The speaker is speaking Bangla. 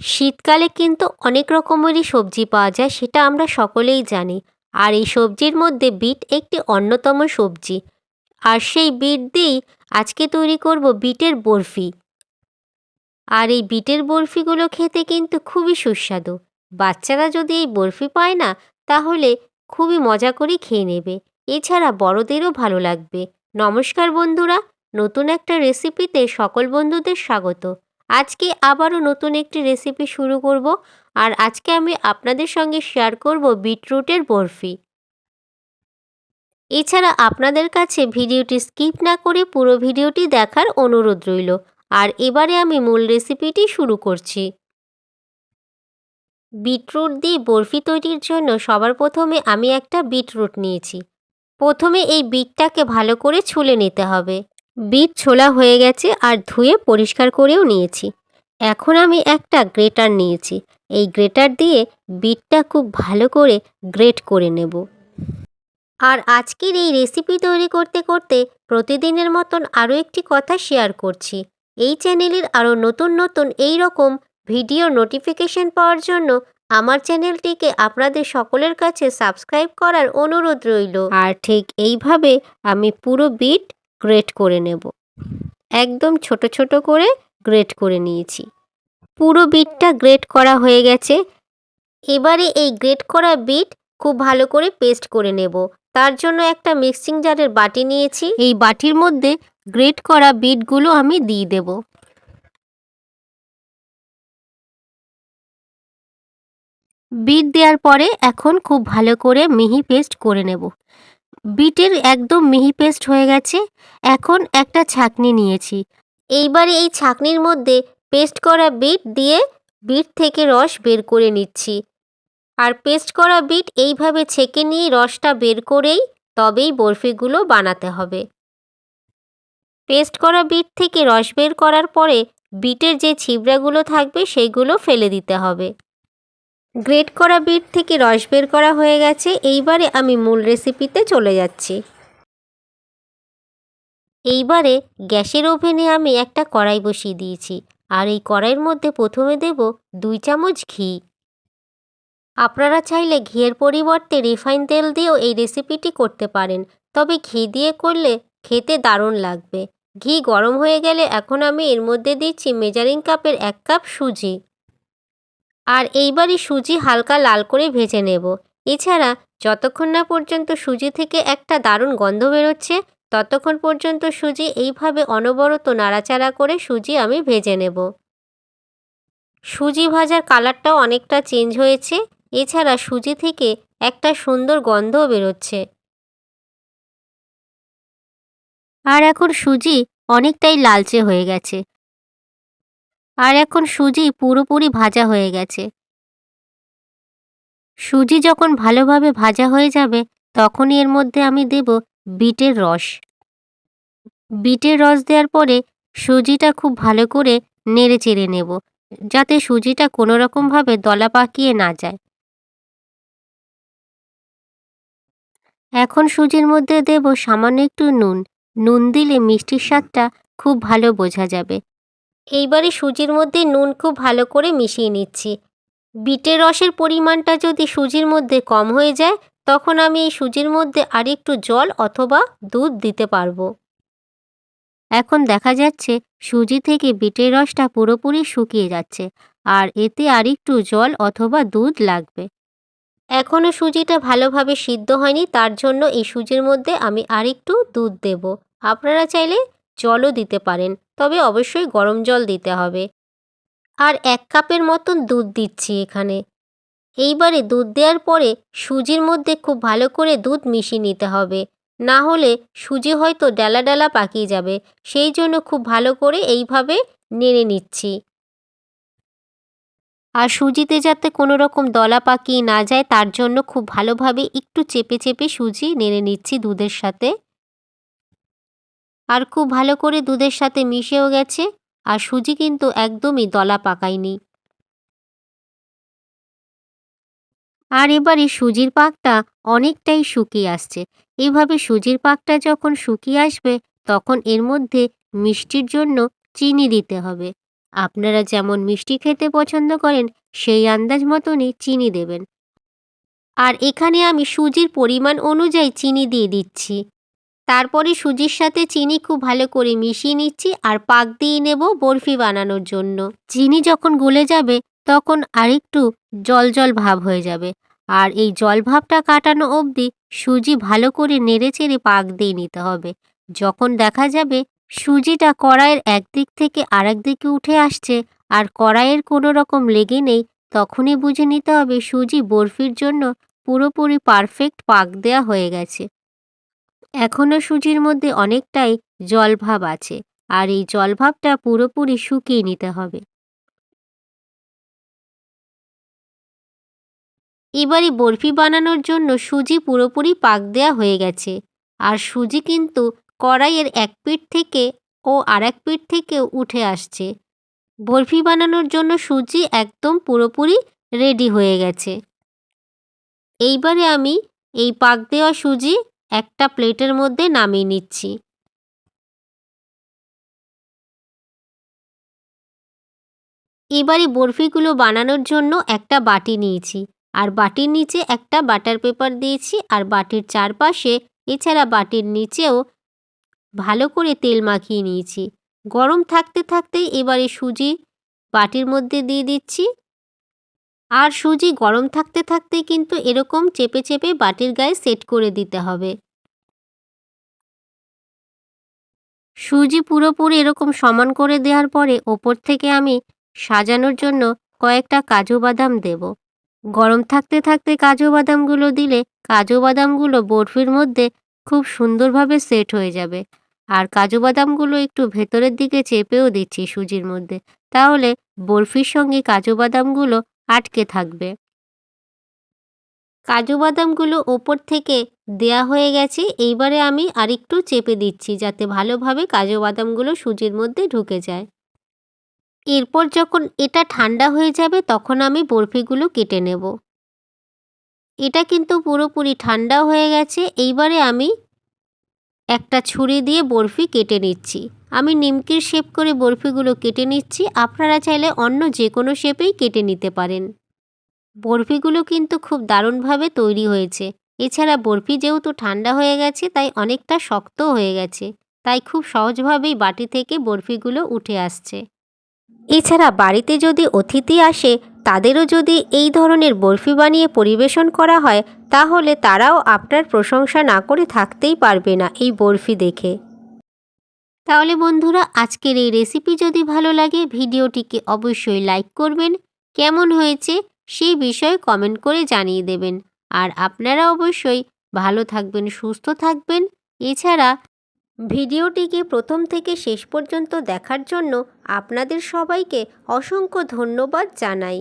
শীতকালে কিন্তু অনেক রকমেরই সবজি পাওয়া যায়, সেটা আমরা সকলেই জানি। আর এই সবজির মধ্যে বিট একটি অন্যতম সবজি। আর সেই বিট দিয়েই আজকে তৈরি করব বিটের বরফি। আর এই বিটের বরফিগুলো খেতে কিন্তু খুবই সুস্বাদু। বাচ্চারা যদি এই বরফি পায় না, তাহলে খুবই মজা করে খেয়ে নেবে। এছাড়া বড়দেরও ভালো লাগবে। নমস্কার বন্ধুরা, নতুন একটা রেসিপিতে সকল বন্ধুদের স্বাগত। আজকে আবারও নতুন একটি রেসিপি শুরু করব আর আজকে আমি আপনাদের সঙ্গে শেয়ার করব বিটরুটের বরফি। এছাড়া আপনাদের কাছে ভিডিওটি স্কিপ না করে পুরো ভিডিওটি দেখার অনুরোধ রইল। আর এবারে আমি মূল রেসিপিটি শুরু করছি। বিটরুট দিয়ে বরফি তৈরির জন্য সবার প্রথমে আমি একটা বিটরুট নিয়েছি। প্রথমে এই বিটটাকে ভালো করে ছুলে নিতে হবে। বিট ছোলা হয়ে গেছে আর ধুয়ে পরিষ্কার করেও নিয়েছি। এখন আমি একটা গ্রেটার নিয়েছি। এই গ্রেটার দিয়ে বিটটা খুব ভালো করে গ্রেট করে নেব। আর আজকের এই রেসিপি তৈরি করতে করতে প্রতিদিনের মতন আরও একটি কথা শেয়ার করছি। এই চ্যানেলের আরও নতুন নতুন এই রকম ভিডিও নোটিফিকেশন পাওয়ার জন্য আমার চ্যানেলটিকে আপনাদের সকলের কাছে সাবস্ক্রাইব করার অনুরোধ রইল। আর ঠিক এইভাবে আমি পুরো বিট গ্রেট করে নেব। একদম ছোট ছোট করে গ্রেট করে নিয়েছি। পুরো বিটটা গ্রেট করা হয়ে গেছে। এবারে এই গ্রেট করা বিট খুব ভালো করে পেস্ট করে নেব। তার জন্য একটা মিক্সিং জারের বাটি নিয়েছি। এই বাটির মধ্যে গ্রেট করা বিটগুলো আমি দিয়ে দেব। বিট দেওয়ার পরে এখন খুব ভালো করে মিহি পেস্ট করে নেব। বিটের একদম মিহি পেস্ট হয়ে গেছে, এখন একটা ছাকনি নিয়েছি। এইবারে এই ছাকনির মধ্যে পেস্ট করা বিট দিয়ে বিট থেকে রস বের করে নিচ্ছি। আর পেস্ট করা বিট এইভাবে ছেঁকে নিয়ে রসটা বের করেই তবেই বরফিগুলো বানাতে হবে। পেস্ট করা বিট থেকে রস বের করার পরে বিটের যে ছিবড়াগুলো থাকবে সেইগুলো ফেলে দিতে হবে। গ্রেট করা বিট থেকে রস বের করা হয়ে গেছে। এইবারে আমি মূল রেসিপিতে চলে যাচ্ছি। এইবারে গ্যাসের ওভেনে আমি একটা কড়াই বসিয়ে দিয়েছি। আর এই কড়াইয়ের মধ্যে প্রথমে দেব দুই চামচ ঘি। আপনারা চাইলে ঘিয়ের পরিবর্তে রিফাইন তেল দিয়েও এই রেসিপিটি করতে পারেন। তবে ঘি দিয়ে করলে খেতে দারুণ লাগবে। ঘি গরম হয়ে গেলে এখন আমি এর মধ্যে দিচ্ছি মেজারিং কাপের এক কাপ সুজি। আর এইবারই সুজি হালকা লাল করে ভেজে নেব। এছাড়া যতক্ষণ না পর্যন্ত সুজি থেকে একটা দারুণ গন্ধ বেরোচ্ছে, ততক্ষণ পর্যন্ত সুজি এইভাবে অনবরত নাড়াচাড়া করে সুজি আমি ভেজে নেব। সুজি ভাজার কালারটাও অনেকটা চেঞ্জ হয়েছে, এছাড়া সুজি থেকে একটা সুন্দর গন্ধও বেরোচ্ছে। আর এখন সুজি অনেকটাই লালচে হয়ে গেছে। আর এখন সুজি পুরোপুরি ভাজা হয়ে গেছে। সুজি যখন ভালোভাবে ভাজা হয়ে যাবে, তখনই এর মধ্যে আমি দেব বিটের রস। বিটের রস দেওয়ার পরে সুজিটা খুব ভালো করে নেড়ে চেড়ে নেব, যাতে সুজিটা কোনো রকমভাবে দলা পাকিয়ে না যায়। এখন সুজির মধ্যে দেব সামান্য একটু নুন। নুন দিলে মিষ্টির স্বাদটা খুব ভালো বোঝা যাবে। এইবারে সুজির মধ্যে নুন খুব ভালো করে মিশিয়ে নিচ্ছি। বিটের রসের পরিমাণটা যদি সুজির মধ্যে কম হয়ে যায়, তখন আমি এই সুজির মধ্যে আরেকটু জল অথবা দুধ দিতে পারব। এখন দেখা যাচ্ছে সুজি থেকে বিটের রসটা পুরোপুরি শুকিয়ে যাচ্ছে, আর এতে আরেকটু জল অথবা দুধ লাগবে। এখনও সুজিটা ভালোভাবে সিদ্ধ হয়নি, তার জন্য এই সুজির মধ্যে আমি আরেকটু দুধ দেব। আপনারা চাইলে জলও দিতে পারেন। তবে অবশ্যই গরম জল দিতে হবে। আর এক কাপের মতন দুধ দিচ্ছি এখানে। এইবারে দুধ দেওয়ার পরে সুজির মধ্যে খুব ভালো করে দুধ মিশিয়ে নিতে হবে। না হলে সুজি হয়তো ডালা ডালা পাকিয়ে যাবে। সেই জন্য খুব ভালো করে এইভাবে নেড়ে নিচ্ছি। আর সুজিতে যাতে কোনো রকম দলা পাকিয়ে না যায়, তার জন্য খুব ভালোভাবে একটু চেপে চেপে সুজি নেড়ে নিচ্ছি দুধের সাথে। আর খুব ভালো করে দুধের সাথে মিশেও গেছে, আর সুজি কিন্তু একদমই দলা পাকায়নি। আর এবারে সুজির পাকটা অনেকটাই শুকিয়ে আসছে। এভাবে সুজির পাকটা যখন শুকিয়ে আসবে, তখন এর মধ্যে মিষ্টির জন্য চিনি দিতে হবে। আপনারা যেমন মিষ্টি খেতে পছন্দ করেন, সেই আন্দাজ মতনই চিনি দেবেন। আর এখানে আমি সুজির পরিমাণ অনুযায়ী চিনি দিয়ে দিচ্ছি। তারপরে সুজির সাথে চিনি খুব ভালো করে মিশিয়ে নিচ্ছি আর পাক দিয়ে নেব বরফি বানানোর জন্য। চিনি যখন গলে যাবে, তখন আরেকটু জল জল ভাব হয়ে যাবে। আর এই জল ভাবটা কাটানো অবধি সুজি ভালো করে নেড়ে চেড়ে পাক দিয়ে নিতে হবে। যখন দেখা যাবে সুজিটা কড়াইয়ের একদিক থেকে আরেক দিকে উঠে আসছে আর কড়াইয়ের কোনো রকম লেগে নেই, তখনই বুঝে নিতে হবে সুজি বরফির জন্য পুরোপুরি পারফেক্ট পাক দেওয়া হয়ে গেছে। এখনও সুজির মধ্যে অনেকটাই জলভাব আছে, আর এই জলভাবটা পুরোপুরি শুকিয়ে নিতে হবে। এবারে বরফি বানানোর জন্য সুজি পুরোপুরি পাক দেওয়া হয়ে গেছে, আর সুজি কিন্তু কড়াইয়ের এক পিঠ থেকে ও আর এক পিঠ থেকেও উঠে আসছে। বরফি বানানোর জন্য সুজি একদম পুরোপুরি রেডি হয়ে গেছে। এইবারে আমি এই পাক দেওয়া সুজি একটা প্লেটের মধ্যে নামিয়ে নিচ্ছি। এবারে বরফিগুলো বানানোর জন্য একটা বাটি নিয়েছি আর বাটির নিচে একটা বাটার পেপার দিয়েছি আর বাটির চারপাশে এছাড়া বাটির নিচেও ভালো করে তেল মাখিয়ে নিয়েছি। গরম থাকতে থাকতেই এবারে সুজি বাটির মধ্যে দিয়ে দিচ্ছি। আর সুজি গরম থাকতে থাকতে কিন্তু এরকম চেপে চেপে বাটির গায়ে সেট করে দিতে হবে। সুজি পুরোপুরি এরকম সমান করে দেওয়ার পরে ওপর থেকে আমি সাজানোর জন্য কয়েকটা কাজু বাদাম দেব। গরম থাকতে থাকতে কাজু বাদামগুলো দিলে কাজু বাদামগুলো বরফির মধ্যে খুব সুন্দরভাবে সেট হয়ে যাবে। আর কাজু বাদামগুলো একটু ভেতরের দিকে চেপেও দিচ্ছি সুজির মধ্যে। তাহলে বরফির সঙ্গে কাজু বাদামগুলো আটকে থাকবে। কাজু বাদামগুলো ওপর থেকে দেয়া হয়ে গেছে, এইবারে আমি আরেকটু চেপে দিচ্ছি যাতে ভালোভাবে কাজু বাদামগুলো সুজির মধ্যে ঢুকে যায়। এরপর যখন এটা ঠান্ডা হয়ে যাবে, তখন আমি বরফিগুলো কেটে নেব। এটা কিন্তু পুরোপুরি ঠান্ডা হয়ে গেছে, এইবারে আমি একটা ছুরি দিয়ে বরফি কেটে নিচ্ছি। আমি নিমকির শেপ করে বরফিগুলো কেটে নিচ্ছি, আপনারা চাইলে অন্য যে কোনো শেপেই কেটে নিতে পারেন। বরফিগুলো কিন্তু খুব দারুণভাবে তৈরি হয়েছে। এছাড়া বরফি যেহেতু ঠান্ডা হয়ে গেছে, তাই অনেকটা শক্ত হয়ে গেছে। তাই খুব সহজভাবেই বাটি থেকে বরফিগুলো উঠে আসছে। এছাড়া বাড়িতে যদি অতিথি আসে তাদেরও যদি এই ধরনের বরফি বানিয়ে পরিবেশন করা হয়, তাহলে তারাও আপনার প্রশংসা না করে থাকতেই পারবে না এই বরফি দেখে। তাহলে বন্ধুরা, আজকের এই রেসিপি যদি ভালো লাগে, ভিডিওটিকে অবশ্যই লাইক করবেন। কেমন হয়েছে সেই বিষয়ে কমেন্ট করে জানিয়ে দেবেন। আর আপনারা অবশ্যই ভালো থাকবেন, সুস্থ থাকবেন। এছাড়া ভিডিওটিকে প্রথম থেকে শেষ পর্যন্ত দেখার জন্য আপনাদের সবাইকে অসংখ্য ধন্যবাদ জানাই।